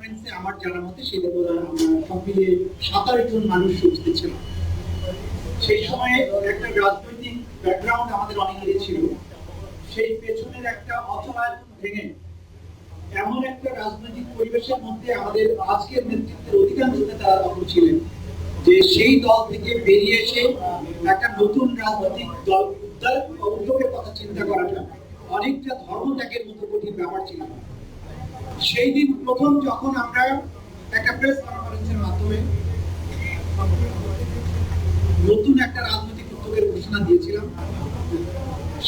কনফারেন্সে আমার জানা মতে সাতাশ জন মানুষ উপস্থিত ছিল সেই সময়ে একটা রাজনৈতিক ব্যাকগ্রাউন্ড আমাদের অনেকেরই ছিল। সেই পেছনের একটা ভেঙে এমন একটা রাজনৈতিক পরিবেশের মধ্যে আমাদের আজকের নেতৃত্বের অধিকাংশ নেতারা তখন ছিলেন যে সেই দল থেকে বেরিয়ে এসে একটা নতুন রাজনৈতিক দল উদ্যোগের কথা চিন্তা করাটা অনেকটা ধর্মত্যাগের মতো কঠিন ব্যাপার ছিল সেই দিন প্রথম যখন আমরা একটা প্রেস কনফারেন্সের মাধ্যমে নতুন একটা রাজনৈতিক উদ্যোগের ঘোষণা দিয়েছিলাম,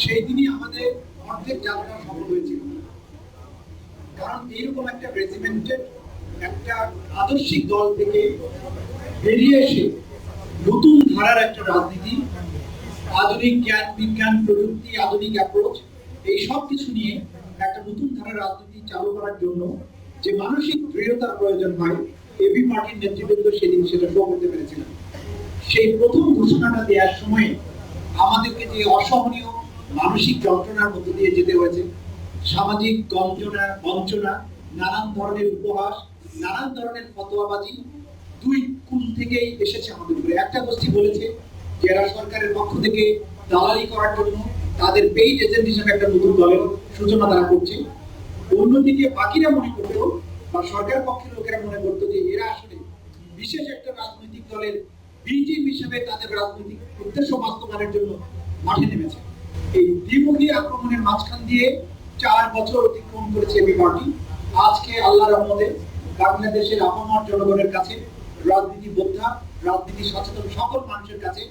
সেই দিনই আমাদের অর্ধেক যাত্রা সফল হয়েছিল। কারণ এইরকম একটা রেজিমেন্টেড একটা আদর্শিক দল থেকে বেরিয়ে এসে নতুন ধারার একটা রাজনীতি, আধুনিক জ্ঞান, বিজ্ঞান, প্রযুক্তি, আধুনিক অ্যাপ্রোচ এই সব কিছু নিয়ে একটা নতুন ধারার রাজনীতি চালু করার জন্য যে মানসিক দৃঢ়তার প্রয়োজন হয়, এবি পার্টির নেতৃবৃন্দ সেদিন সেটা শো করতে পেরেছিলেন। সেই প্রথম ঘোষণাটা দেওয়ার সময় আমাদেরকে যে অসহনীয় মানসিক যন্ত্রণার মধ্যে দিয়ে যেতে হয়েছে, সামাজিক গঞ্জনা, বঞ্চনা, নানান ধরনের উপহাস, নানান ধরনের ফতোয়াবাজি, দুই কুল থেকেই এসেছে আমাদের উপরে। একটা গোষ্ঠী বলেছে যে এরা সরকারের পক্ষ থেকে দালালি করার জন্য তাদের পেইড এজেন্ট হিসেবে একটা নতুন দলের সূচনা তারা করছে। অন্যদিকে বাকিরা মনে করতো, বা সরকার পক্ষের লোকেরা মনে করতো যে এরা আসলে বিশেষ একটা রাজনৈতিক দলের বি টিম হিসেবে তাদের রাজনৈতিক উদ্দেশ্য বাস্তবায়নের জন্য মাঠে নেমেছে। এই দ্বিমুখী আক্রমণের মাঝখান দিয়ে চার বছর অতিক্রম করেছে এবি পার্টি আজকে আল্লাহ রহমতে বাংলাদেশের আপামর জনগণের কাছে, রাজনীতি বোদ্ধা, রাজনীতি সচেতন সকল মানুষের কাছে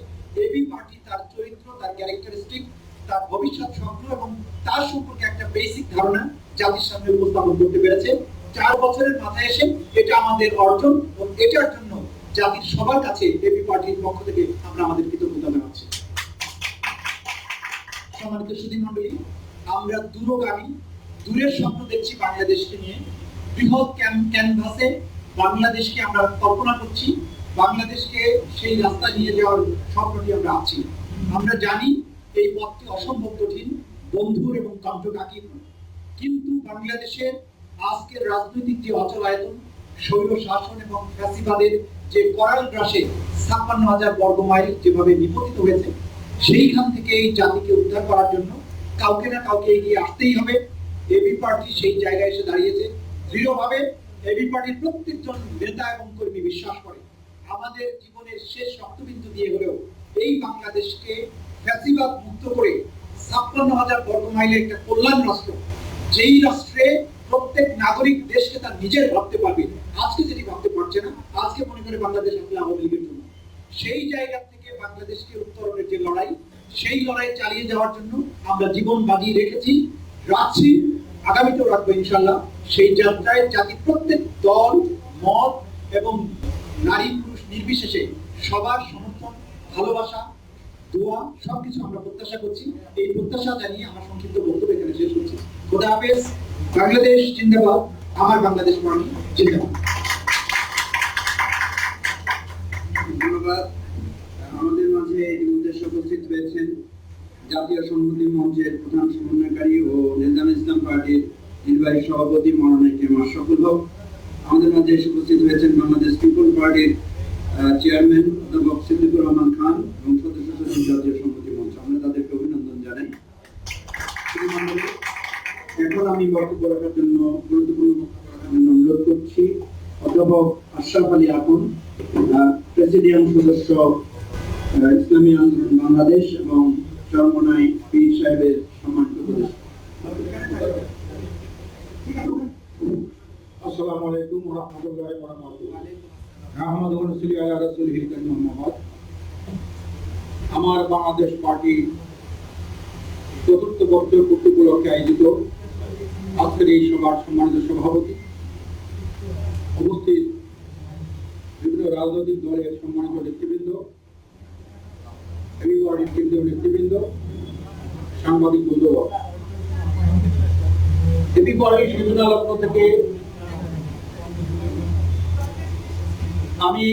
এবি পার্টি তার চরিত্র, তার ক্যারেক্টারিস্টিক, তার ভবিষ্যৎ স্বপ্ন এবং তার সম্পর্কে একটা বেসিক ধারণা জাতির সামনে উপস্থাপন করতে পেরেছে। চার বছরের মাথায় এসে এটা আমাদের অর্জন এবং এটার জন্য জাতির সবার কাছে এবি পার্টির পক্ষ থেকে আমরা আমাদের কৃতজ্ঞতা জানাচ্ছি। সম্মানিত সুধী মন্ডলী আমরা দূরগামী, দূরের স্বপ্ন দেখছি বাংলাদেশকে নিয়ে। বৃহৎ ক্যানভাসে বাংলাদেশকে আমরা কল্পনা করছি। বাংলাদেশকে সেই রাস্তা নিয়ে যাওয়ার স্বপ্নটি আমরা আছি। আমরা জানি এই পথটি অসম্ভব কঠিন, বন্ধুর এবং কণ্ঠকাকীর কিন্তু বাংলাদেশের আজকের রাজনৈতিক যে অচলায়তন স্বৈর শাসন এবং ফ্যাসিবাদের যে করাল গ্রাসে ছাপ্পান্ন হাজার বর্গ মাইল যেভাবে নিপতিত হয়েছে, সেইখান থেকে এই জাতিকে উদ্ধার করার জন্য কাউকে না কাউকে এগিয়ে আসতেই হবে। এবি পার্টি সেই জায়গায় এসে দাঁড়িয়েছে। দৃঢ়ভাবে এবি পার্টির প্রত্যেকজন নেতা এবং কর্মী বিশ্বাস করে, আমাদের জীবনের শেষ রক্তবিন্দু দিয়ে হলেও এই বাংলাদেশকে ফ্যাসিবাদ মুক্ত করে ছাপ্পান্ন হাজার বর্গ মাইলে একটা কল্যাণ রাষ্ট্র যেই রাষ্ট্রে প্রত্যেক নাগরিক দেশকে তার নিজের ভাবতে পারবে, আজকে যেটি ভাবতে পারছে না, আজকে মনে করে বাংলাদেশ আসলে আওয়ামী লীগের জন্য। সেই জায়গা থেকে বাংলাদেশকে উত্তরণের যে লড়াই, সেই লড়াই চালিয়ে যাওয়ার জন্য আমরা জীবন বাজিয়ে রেখেছি। রাখছি, আগামীতেও রাখব ইনশাল্লাহ সেই যাত্রায় জাতি প্রত্যেক দল, মত এবং নারী পুরুষ নির্বিশেষে সবার সমর্থন, ভালোবাসা, দোয়া, সবকিছু আমরা প্রত্যাশা করছি। এই প্রত্যাশা জানিয়ে আমার সংক্ষিপ্ত বক্তব্য এখানে শেষ করছি। খোদা হাফেজ, বাংলাদেশ জিন্দাবাদ, আমার বাংলাদেশ মানি জিন্দাবাদ। আমাদের মাঝে উদ্দেশ্যে উপস্থিত হয়েছেন জাতীয় সংহতি মঞ্চের প্রধান সমন্বয়কারী ও নিজাম ইসলাম পার্টির নির্বাহী সভাপতি মৌলানা কেম আশরাফুল হক। আমাদের মাঝে উপস্থিত হয়েছেন বাংলাদেশ পিপল পার্টির চেয়ারম্যান অধ্যাপক সিদ্দিকুর রহমান খান এবং সদস্য জাতীয় সংহতি মঞ্চ আমরা তাদেরকে অভিনন্দন জানাই শ্রীমণ্ডলী, এখন আমি বক্তব্য রাখার জন্য, গুরুত্বপূর্ণ অনুরোধ করছি। অধ্যাপক আশরাফ আলী আপন প্রেসিডিয়াম সদস্য ইসলামী আন্দোলন বাংলাদেশ এবং চরমনাই পীর সাহেবের সম্মানিত আসসালামু আলাইকুম ওয়া বারাকাতুহু আহমদ ওয়া আলা রাসূলিহিল কারীম আম্মা আমার বাংলাদেশ পার্টি চতুর্থ বর্ষ কর্তৃপক্ষ আয়োজিত আজকের এই সভার সম্মানিত সভাপতি উপস্থিত বিভিন্ন রাজনৈতিক দলের সম্মানিত নেতৃবৃন্দ কেন্দ্রীয় নেতৃবৃন্দ সাংবাদিক বন্ধুবর্গ থেকে আমি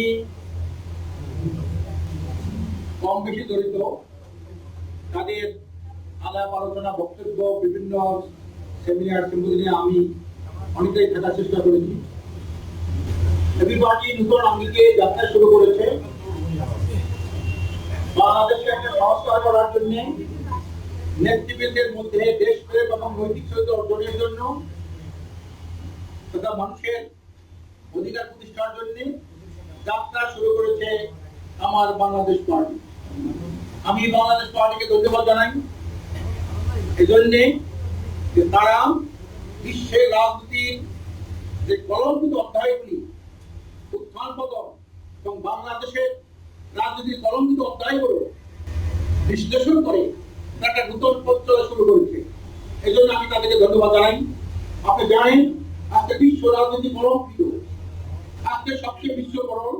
কম বেশি জড়িত তাদের আলাপ আলোচনা বক্তব্য, বিভিন্ন সেমিনার সিম্পোজিয়ামে আমি অনেকটাই থাকার চেষ্টা করেছি। এবি পার্টি নতুন আঙ্গিকে যাত্রা শুরু করেছে। বাংলাদেশকে একটা সংস্কার করার জন্য নেতৃবৃন্দের মধ্যে দেশ প্রেম এবং নৈতিক চরিত্র অর্জনের জন্য তথা মানুষের অধিকার প্রতিষ্ঠার জন্য যাত্রা শুরু করেছে আমার বাংলাদেশ পার্টি। আমি বাংলাদেশ পার্টিকে ধন্যবাদ জানাই। এই জন্যে যে তারা বিশ্বের রাজনীতির যে কলঙ্কিত অধ্যায়গুলি, উত্থান পতন এবং বাংলাদেশের রাজনীতির কলঙ্কিত অধ্যায়গুলো বিশ্লেষণ করে একটা নতুন পথ শুরু করেছে। এই জন্য আমি তাদেরকে ধন্যবাদ জানাই। আপনি জানেন, আজকে বিশ্ব রাজনীতি কলঙ্কিত। আজকে সবচেয়ে বিশ্বকরণ।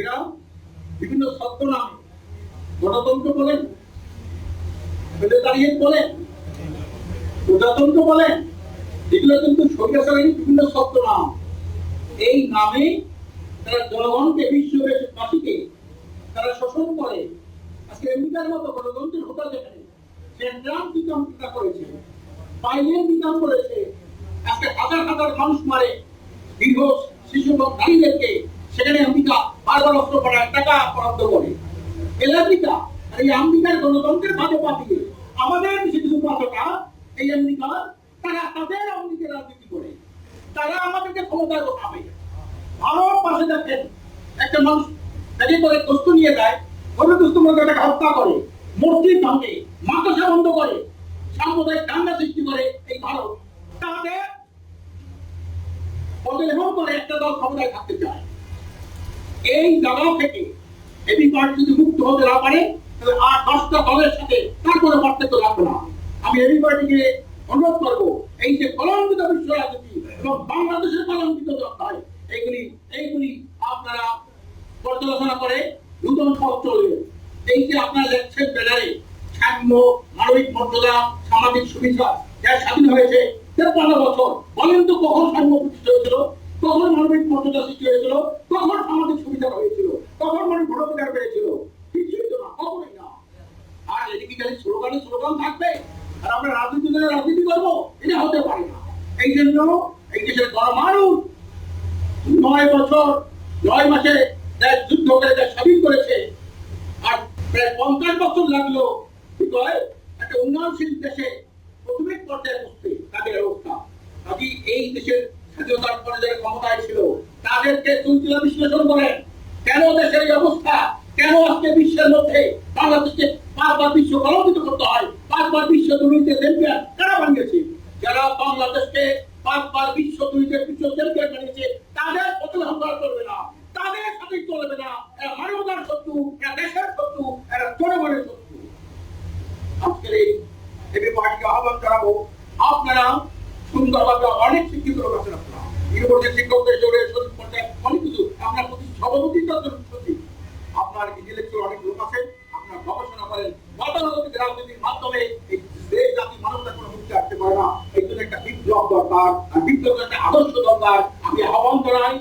এরা বিভিন্ন শব্দ নামে গণতন্ত্র বলেন বলেন প্রজাতন্ত্র বলেন, এগুলো কিন্তু বিভিন্ন শব্দ নাম। এই নামে তারা জনগণকে, বিশ্ববাসীকে তারা শোষণ করে। আজকে আমেরিকার মতো গণতন্ত্রের যেখানে টিকা করেছে বিকাম করেছে। আজকে হাজার হাজার মানুষ মারে, দীর্ঘ শিশু নারীদেরকে। সেখানে আমেরিকা বারবার অস্ত্র পাঠায়, টাকা বরাদ্দ করে। আমেরিকা, আর এই আমেরিকার গণতন্ত্রের ভাগে পা দিয়ে আমাদের কিছু কিছু পাচকা এই আমেরিকা তারা তাদের আমেরিকার রাজনীতি করে। তারা আমাদেরকে ক্ষমতায় বসাবে ভারত পাশে দেখেন, একটা মানুষ গাড়ি করে দোস্ত নিয়ে যায়, ওই দোস্ত মধ্যে তাকে হত্যা করে মূর্তি ভাঙে, মাদ্রাসা বন্ধ করে, সাম্প্রদায়িক দাঙ্গা সৃষ্টি করে এই ভারত। তাদের পদলেহন করে একটা দল ক্ষমতায় থাকতে চায়। এই জায়গা থেকে এবি পার্টি যদি মুক্ত হতে না পারে, তাহলে আর দশটা দলের সাথে তার কোনো পার্থক্য রাখবে না। আমি এবি পার্টিকে অনুরোধ করব, এই যে কলঙ্কিত বিশ্ব রাজনীতি এবং বাংলাদেশের কলঙ্কিত হয় এইগুলি এইগুলি আপনারা পর্যালোচনা করে নূতন পথ চলবে এই যে আপনারা দেখছেন ব্যানারে সাম্য মানবিক মর্যাদা, সামাজিক সুবিধা, যা স্বাধীন হয়েছে তেপ্পান্ন বছর বলেন তো কখন সাম্য প্রতিষ্ঠা হয়েছিল কখন মানবিক মর্যাদা সৃষ্টি হয়েছিল কখন সামাজিক সুবিধা হয়েছিল কখন মানুষ ভোটাধিকার পেয়েছিল কিছুই তো না কখনোই না আর এদিকে খালি স্লোগানে স্লোগান থাকবে আর আমরা রাজনীতি করে রাজনীতি করব এটা হতে পারে না এই জন্য এই দেশের গণমানুষ নয় বছর, নয় মাসে দেশ যুদ্ধ করে দেশ স্বাধীন করেছে। আর প্রায় পঞ্চাশ বছর লাগল কি কয় একটা উন্নয়নশীল দেশে প্রাথমিক পর্যায়ে বসতে তাদের অবস্থা। আজ এই দেশের স্বাধীনতার পরে যারা ক্ষমতায় ছিল, তাদেরকে চুলচিলা বিশ্লেষণ করেন, কেন দেশের এই অবস্থা, কেন আজকে বিশ্বের মধ্যে বাংলাদেশকে পাঁচবার বিশ্ব কলঙ্কিত করতে হয় পাঁচবার বিশ্ব দুর্নীতি চ্যাম্পিয়ন কারা বানিয়েছে? যারা বাংলাদেশকে পাঁচবার বিশ্ব দুর্নীতি বিশ্ব চ্যাম্পিয়ন বানিয়েছে, তাদের প্রতিহত করা চলবে না। তাদের সাথে চলবে না। এরা মানবতার শত্রু, এরা দেশের শত্রু, এরা জনগণের শত্রু। আজকের এই পার্টিকে আহ্বান জানাব, আপনারা সুন্দরভাবে অনেক শিক্ষিত লোক আপনারা। ইউনিভার্সিটি শিক্ষকদের জোরে পর্যায়ে অনেক কিছু আপনার প্রতি সভাপতি সচিব আপনার ইন্টেলেকচুয়াল অনেক লোক আছেন আপনারা গবেষণা করেন গতানুগতিক রাজনীতির মাধ্যমে এই দেশ জাতি মানবতা কোনো মুক্তি আসতে পারে না এই জন্য একটা বিপ্লব দরকার বিপ্লবের আদর্শ দরকার। আমি আহ্বান জানাই